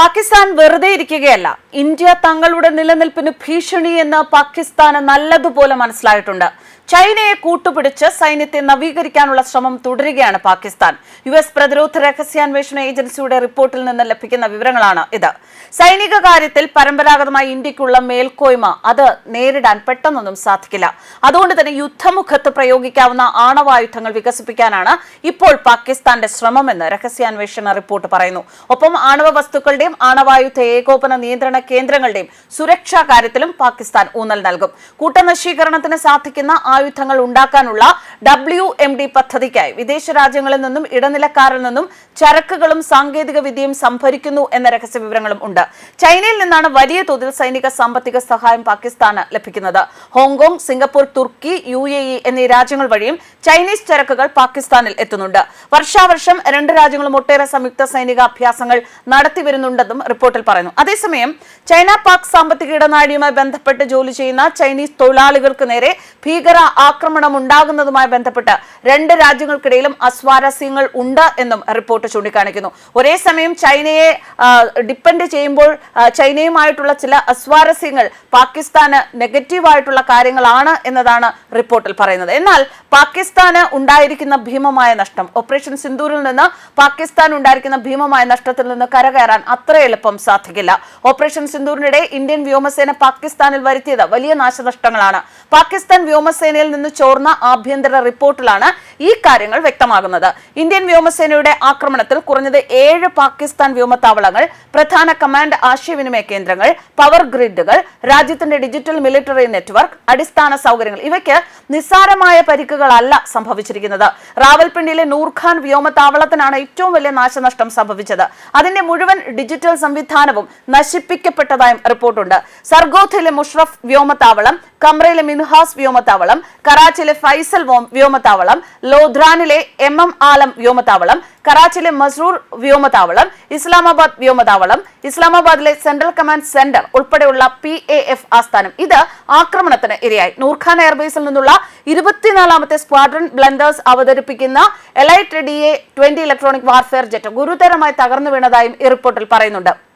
പാകിസ്ഥാൻ വെറുതെ ഇരിക്കുകയല്ല. ഇന്ത്യ തങ്ങളുടെ നിലനിൽപ്പിന് ഭീഷണി എന്ന് പാകിസ്ഥാന് നല്ലതുപോലെ മനസ്സിലായിട്ടുണ്ട്. ചൈനയെ കൂട്ടുപിടിച്ച് സൈന്യത്തെ നവീകരിക്കാനുള്ള ശ്രമം തുടരുകയാണ് പാകിസ്ഥാൻ. യു എസ് പ്രതിരോധ രഹസ്യാന്വേഷണ ഏജൻസിയുടെ റിപ്പോർട്ടിൽ നിന്ന് ലഭിക്കുന്ന വിവരങ്ങളാണ് ഇത്. സൈനിക കാര്യത്തിൽ പരമ്പരാഗതമായി ഇന്ത്യക്കുള്ള മേൽക്കോയ്മ അത് നേരിടാൻ പെട്ടെന്നൊന്നും സാധിക്കില്ല. അതുകൊണ്ട് തന്നെ യുദ്ധമുഖത്ത് പ്രയോഗിക്കാവുന്ന ആണവായുധങ്ങൾ വികസിപ്പിക്കാനാണ് ഇപ്പോൾ പാകിസ്ഥാന്റെ ശ്രമമെന്ന് രഹസ്യാന്വേഷണ റിപ്പോർട്ട് പറയുന്നു. ഒപ്പം ആണവ വസ്തുക്കളുടെയും ആണവായുധ ഏകോപന നിയന്ത്രണ കേന്ദ്രങ്ങളുടെയും സുരക്ഷാ കാര്യത്തിലും പാകിസ്ഥാൻ ഊന്നൽ നൽകും. കൂട്ടനശീകരണത്തിന് സാധിക്കുന്ന ആയുധങ്ങൾ ഉണ്ടാക്കാനുള്ള ഡബ്ല്യു എം ഡി പദ്ധതിക്കായി വിദേശ രാജ്യങ്ങളിൽ നിന്നും ഇടനിലക്കാരിൽ നിന്നും ചരക്കുകളും സാങ്കേതിക വിദ്യയും സംഭരിക്കുന്നു എന്ന രഹസ്യ വിവരങ്ങളും ഉണ്ട്. ചൈനയിൽ നിന്നാണ് വലിയ തോതിൽ സൈനിക സാമ്പത്തിക സഹായം പാകിസ്ഥാന് ലഭിക്കുന്നത്. ഹോങ്കോങ് സിംഗപ്പൂർ തുർക്കി യു എന്നീ രാജ്യങ്ങൾ വഴിയും ചൈനീസ് ചരക്കുകൾ പാകിസ്ഥാനിൽ എത്തുന്നുണ്ട്. വർഷാവർഷം രണ്ട് രാജ്യങ്ങളും ഒട്ടേറെ സംയുക്ത സൈനിക അഭ്യാസങ്ങൾ നടത്തിവരുന്നുണ്ടെന്നും റിപ്പോർട്ടിൽ പറയുന്നു. അതേസമയം ചൈന പാക് സാമ്പത്തിക ഇടനാഴിയുമായി ബന്ധപ്പെട്ട് ജോലി ചെയ്യുന്ന ചൈനീസ് തൊഴിലാളികൾക്ക് നേരെ ഭീകര ആക്രമണം ഉണ്ടാകുന്നതുമായി ബന്ധപ്പെട്ട് രണ്ട് രാജ്യങ്ങൾക്കിടയിലും അസ്വാരസ്യങ്ങൾ ഉണ്ട് എന്നും റിപ്പോർട്ട് ചൂണ്ടിക്കാണിക്കുന്നു. ഒരേ സമയം ചൈനയെ ഡിപ്പെൻഡ് ചെയ്യുമ്പോൾ ചൈനയുമായിട്ടുള്ള ചില അസ്വാരസ്യങ്ങൾ പാകിസ്ഥാന് നെഗറ്റീവായിട്ടുള്ള കാര്യങ്ങളാണ് എന്നതാണ് റിപ്പോർട്ടിൽ പറയുന്നത്. എന്നാൽ പാകിസ്ഥാന് ഉണ്ടായിരിക്കുന്ന ഭീമമായ നഷ്ടം ഓപ്പറേഷൻ സിന്ദൂരിൽ നിന്ന് പാകിസ്ഥാൻ ഉണ്ടായിരിക്കുന്ന ഭീമമായ നഷ്ടത്തിൽ നിന്ന് കരകയറാൻ അത്ര എളുപ്പം സാധിക്കില്ല. ഓപ്പറേഷൻ സിന്ദൂരിനിടെ ഇന്ത്യൻ വ്യോമസേന പാകിസ്ഥാനിൽ വരുത്തിയത് വലിയ നാശനഷ്ടങ്ങളാണ്. പാകിസ്ഥാൻ വ്യോമസേനയിൽ നിന്ന് ചോർന്ന ആഭ്യന്തര റിപ്പോർട്ടിലാണ് ഈ കാര്യങ്ങൾ വ്യക്തമാകുന്നത്. ഇന്ത്യൻ വ്യോമസേനയുടെ ആക്രമണത്തിൽ കുറഞ്ഞത് ഏഴ് പാകിസ്ഥാൻ വ്യോമത്താവളങ്ങൾ പ്രധാന കമാൻഡ് ആശയവിനിമയ കേന്ദ്രങ്ങൾ പവർ ഗ്രിഡുകൾ രാജ്യത്തിന്റെ ഡിജിറ്റൽ മിലിറ്ററി നെറ്റ്വർക്ക് അടിസ്ഥാന സൗകര്യങ്ങൾ ഇവയ്ക്ക് നിസ്സാരമായ പരിക്കുകളല്ല സംഭവിച്ചിരിക്കുന്നത്. റാവൽപിണ്ടിയിലെ നൂർഖാൻ വ്യോമത്താവളത്തിനാണ് ഏറ്റവും വലിയ നാശനഷ്ടം സംഭവിച്ചത്. അതിന്റെ മുഴുവൻ ഡിജിറ്റൽ സംവിധാനവും നശിപ്പിക്കപ്പെട്ടതായും റിപ്പോർട്ടുണ്ട്. സർഗോധയിലെ മുഷ്റഫ് വ്യോമത്താവളം കമ്രയിലെ മിൻഹാസ് വ്യോമത്താവളം കറാച്ചിയിലെ ഫൈസൽ വോ- വ്യോമത്താവളം ലോധ്രാനിലെ എം എം ആലം വ്യോമത്താവളം കറാച്ചിയിലെ മസ്റൂർ വ്യോമത്താവളം ഇസ്ലാമാബാദ് വ്യോമത്താവളം ഇസ്ലാമാബാദിലെ സെൻട്രൽ കമാൻഡ് സെന്റർ ഉൾപ്പെടെയുള്ള പി എ എഫ് ആസ്ഥാനം. ഇത് ആക്രമണത്തിന് ഇരയായി. നൂർഖാൻ എയർബേസിൽ നിന്നുള്ള ഇരുപത്തിനാലാമത്തെ സ്ക്വാഡ്രൺ ബ്ലൻഡേഴ്സ് അവതരിപ്പിക്കുന്ന elite D twenty electronic warfare jet ഗുരുതരമായി തകർന്നു വീണതായും ഈ റിപ്പോർട്ടിൽ പറയുന്നുണ്ട്.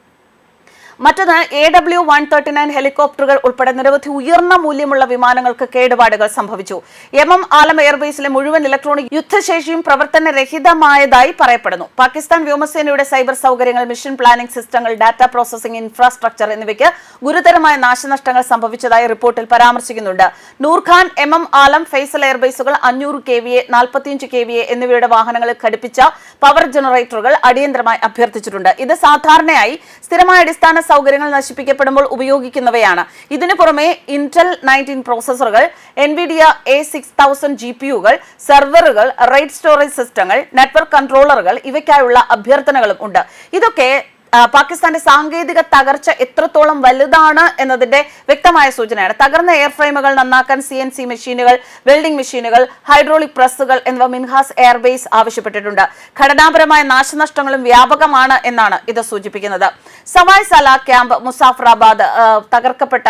മറ്റൊന്ന് A W one thirty nine ഹെലികോപ്റ്ററുകൾ ഉൾപ്പെടെ നിരവധി ഉയർന്ന മൂല്യമുള്ള വിമാനങ്ങൾക്ക് കേടുപാടുകൾ സംഭവിച്ചു. എം എം ആലം എയർബേസിലെ മുഴുവൻ ഇലക്ട്രോണിക് യുദ്ധശേഷിയും പ്രവർത്തനരഹിതമായതായി പറയപ്പെടുന്നു. പാകിസ്ഥാൻ വ്യോമസേനയുടെ സൈബർ സൗകര്യങ്ങൾ മിഷൻ പ്ലാനിംഗ് സിസ്റ്റങ്ങൾ ഡാറ്റ പ്രോസസിംഗ് ഇൻഫ്രാസ്ട്രക്ചർ എന്നിവയ്ക്ക് ഗുരുതരമായ നാശനഷ്ടങ്ങൾ സംഭവിച്ചതായി റിപ്പോർട്ടിൽ പരാമർശിക്കുന്നുണ്ട്. നൂർഖാൻ എം എം ആലം ഫൈസൽ എയർബേസുകൾ അഞ്ഞൂറ് കെ വി എ നാൽപ്പത്തിയഞ്ച് കെ വി എ എന്നിവയുടെ വാഹനങ്ങളിൽ ഘടിപ്പിച്ച പവർ ജനറേറ്ററുകൾ അടിയന്തരമായി അഭ്യർത്ഥിച്ചിട്ടുണ്ട്. ഇത് സാധാരണയായി സ്ഥിരമായ അടിസ്ഥാന സൗകര്യങ്ങൾ നശിപ്പിക്കപ്പെടുമ്പോൾ ഉപയോഗിക്കുന്നവയാണ്. ഇതിനു പുറമെ Intel nineteen പ്രോസസറുകൾ Nvidia A six thousand G P യുകൾ സെർവറുകൾ റൈറ്റ് സ്റ്റോറേജ് സിസ്റ്റങ്ങൾ നെറ്റ്വർക്ക് കൺട്രോളറുകൾ ഇവയ്ക്കായുള്ള അഭ്യർത്ഥനകളും ഉണ്ട്. ഇതൊക്കെ പാകിസ്ഥാന്റെ സാങ്കേതിക തകർച്ച എത്രത്തോളം വലുതാണ് എന്നതിന്റെ വ്യക്തമായ സൂചനയാണ്. തകർന്ന എയർ ഫ്രെയിമുകൾ നന്നാക്കാൻ സി എൻ സി മെഷീനുകൾ വെൽഡിംഗ് മെഷീനുകൾ ഹൈഡ്രോളിക് പ്രസ്സുകൾ എന്നിവ മിൻഹാസ് എയർബേസ് ആവശ്യപ്പെട്ടിട്ടുണ്ട്. ഘടനാപരമായ നാശനഷ്ടങ്ങളും വ്യാപകമാണ് എന്നാണ് ഇത് സൂചിപ്പിക്കുന്നത്. സവായ് സല ക്യാമ്പ് മുസാഫറാബാദ് തകർക്കപ്പെട്ട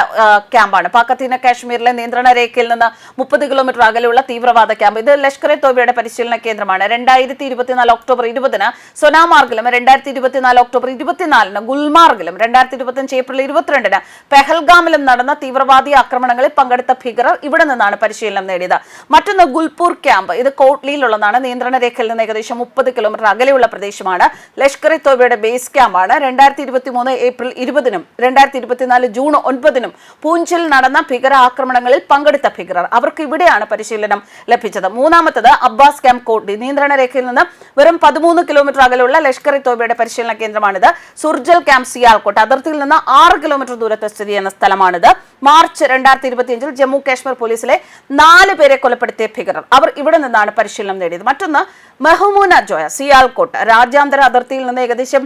ക്യാമ്പാണ്. പാക്കത്തീന കാശ്മീരിലെ നിയന്ത്രണ രേഖയിൽ നിന്ന് മുപ്പത് കിലോമീറ്റർ അകലെയുള്ള തീവ്രവാദ ക്യാമ്പ്. ഇത് ലഷ്കർ എ തോബയുടെ പരിശീലന കേന്ദ്രമാണ്. രണ്ടായിരത്തി ഇരുപത്തിനാല് ഒക്ടോബർ ഇരുപതിന് സൊനാമാർഗിലും രണ്ടായിരത്തി ഇരുപത്തിനാല് ഒക്ടോബർ ഇരുപത്തിനാലിന് ഗുൽമാർഗിലും രണ്ടായിരത്തി ഇരുപത്തിയഞ്ച് ഏപ്രിൽ ഇരുപത്തിരണ്ടിന് പെഹൽഗാമിലും നടന്ന തീവ്രവാദി ആക്രമണങ്ങളിൽ പങ്കെടുത്ത ഭീകരർ ഇവിടെ നിന്നാണ് പരിശീലനം നേടിയത്. മറ്റൊന്ന് ഗുൽപൂർ ക്യാമ്പ്. ഇത് കോട്ട്ലിയിലുള്ളതാണ്. നിയന്ത്രണ രേഖയിൽ നിന്ന് ഏകദേശം മുപ്പത് കിലോമീറ്റർ അകലെയുള്ള പ്രദേശമാണ്. ലഷ്കർ എ തോബയുടെ ബേസ് ക്യാമ്പാണ്. രണ്ടായിരത്തി ഇരുപത്തി മൂന്ന് ഏപ്രിൽ ഇരുപതിനും രണ്ടായിരത്തി ഇരുപത്തിനാല് ജൂൺ ഒൻപതിനും പൂഞ്ചിൽ നടന്ന ഭീകര ആക്രമണങ്ങളിൽ പങ്കെടുത്ത ഭീകരർ. അവർക്ക് ഇവിടെയാണ് പരിശീലനം ലഭിച്ചത്. മൂന്നാമത്തത് അബ്ബാസ് ക്യാമ്പ് കോട്ടി. നിയന്ത്രണ രേഖയിൽ നിന്ന് വെറും പതിമൂന്ന് കിലോമീറ്റർ അകലെയുള്ള ലഷ്കർ ഇ തോബയുടെ പരിശീലന കേന്ദ്രമാണിത്. സുർജൽ ക്യാമ്പ് സിയാൽകോട്ട് അതിർത്തിയിൽ നിന്ന് ആറ് കിലോമീറ്റർ ദൂരത്ത് സ്ഥിതി ചെയ്യുന്ന സ്ഥലമാണിത്. മാർച്ച് രണ്ടായിരത്തി ഇരുപത്തിയഞ്ചിൽ ജമ്മു കാശ്മീർ പോലീസിലെ നാല് പേരെ കൊലപ്പെടുത്തിയ ഭീകരർ. അവർ ഇവിടെ നിന്നാണ് പരിശീലനം നേടിയത്. മറ്റൊന്ന് മെഹമൂന ജോയ സിയാൽകോട്ട് രാജ്യാന്തര അതിർത്തിയിൽ നിന്ന് ഏകദേശം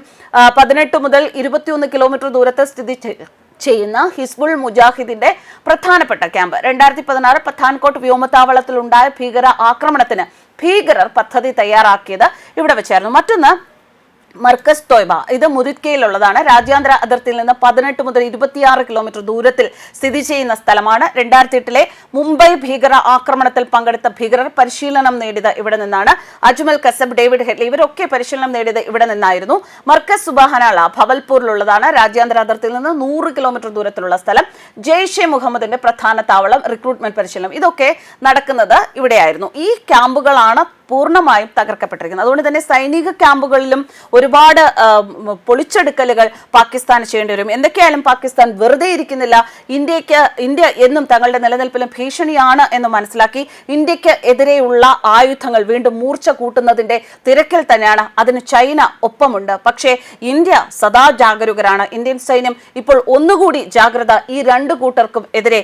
പതിനെട്ട് മുതൽ ഇരുപത്തിയൊന്ന് കിലോമീറ്റർ ദൂരത്ത് സ്ഥിതി ചെയ്യുന്ന ഹിസ്ബുൾ മുജാഹിദിന്റെ പ്രധാനപ്പെട്ട ക്യാമ്പ്. രണ്ടായിരത്തി പതിനാറ് പത്താൻകോട്ട് വ്യോമത്താവളത്തിൽ ഉണ്ടായ ഭീകര ആക്രമണത്തിന് ഭീകരർ പദ്ധതി തയ്യാറാക്കിയത് ഇവിടെ വെച്ചായിരുന്നു. മറ്റൊന്ന് മർക്കസ് തോയ്ബ. ഇത് മുരുക്കയിലുള്ളതാണ് രാജ്യാന്തര അതിർത്തിയിൽ നിന്ന് പതിനെട്ട് മുതൽ ഇരുപത്തിയാറ് കിലോമീറ്റർ ദൂരത്തിൽ സ്ഥിതി ചെയ്യുന്ന സ്ഥലമാണ്. രണ്ടായിരത്തി എട്ടിലെ മുംബൈ ഭീകര ആക്രമണത്തിൽ പങ്കെടുത്ത ഭീകരർ പരിശീലനം നേടിയത് ഇവിടെ നിന്നാണ്. അജ്മൽ കസബ് ഡേവിഡ് ഹെഡ്ലി ഇവരൊക്കെ പരിശീലനം നേടിയത് ഇവിടെ നിന്നായിരുന്നു. മർക്കസ് സുബാഹനാള ഭവൽപൂരിലുള്ളതാണ്. രാജ്യാന്തര അതിർത്തിയിൽ നിന്ന് നൂറ് കിലോമീറ്റർ ദൂരത്തിലുള്ള സ്ഥലം. ജെയ്ഷെ മുഹമ്മദിന്റെ പ്രധാന താവളം റിക്രൂട്ട്മെന്റ് പരിശീലനം. ഇതൊക്കെ നടക്കുന്നത് ഇവിടെയായിരുന്നു. ഈ ക്യാമ്പുകളാണ് പൂർണമായും തകർക്കപ്പെട്ടിരിക്കുന്നത് അതുകൊണ്ട് തന്നെ സൈനിക ക്യാമ്പുകളിലും ഒരുപാട് പൊളിച്ചെടുക്കലുകൾ പാകിസ്ഥാൻ ചെയ്യേണ്ടി വരും. എന്തൊക്കെയായാലും പാകിസ്ഥാൻ വെറുതെ ഇരിക്കുന്നില്ല. ഇന്ത്യയ്ക്ക് ഇന്ത്യ എന്നും തങ്ങളുടെ നിലനിൽപ്പിലും ഭീഷണിയാണ് എന്ന് മനസ്സിലാക്കി ഇന്ത്യയ്ക്ക് എതിരെയുള്ള ആയുധങ്ങൾ വീണ്ടും മൂർച്ച കൂട്ടുന്നതിന്റെ തിരക്കിൽ തന്നെയാണ്. അതിന് ചൈന ഒപ്പമുണ്ട്. പക്ഷേ ഇന്ത്യ സദാ ജാഗരൂകരാണ്. ഇന്ത്യൻ സൈന്യം ഇപ്പോൾ ഒന്നുകൂടി ജാഗ്രത ഈ രണ്ട് കൂട്ടർക്കും എതിരെ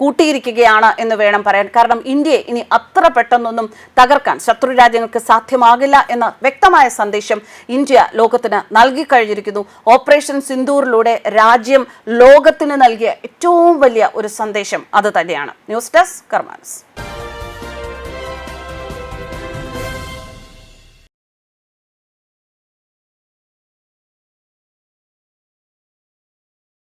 കൂട്ടിയിരിക്കുകയാണ് എന്ന് വേണം പറയാൻ. കാരണം ഇന്ത്യയെ ഇനി അത്ര പെട്ടെന്നൊന്നും തകർക്കാൻ ശത്രു രാജ്യങ്ങൾക്ക് സാധ്യമാകില്ല എന്ന വ്യക്തമായ സന്ദേശം ഇന്ത്യ ലോകത്തിന് നൽകിക്കഴിഞ്ഞിരിക്കുന്നു ഓപ്പറേഷൻ സിന്ദൂറിലൂടെ രാജ്യം ലോകത്തിന് നൽകിയ ഏറ്റവും വലിയ ഒരു സന്ദേശം അത് തന്നെയാണ്. News desk കർമാനസ്.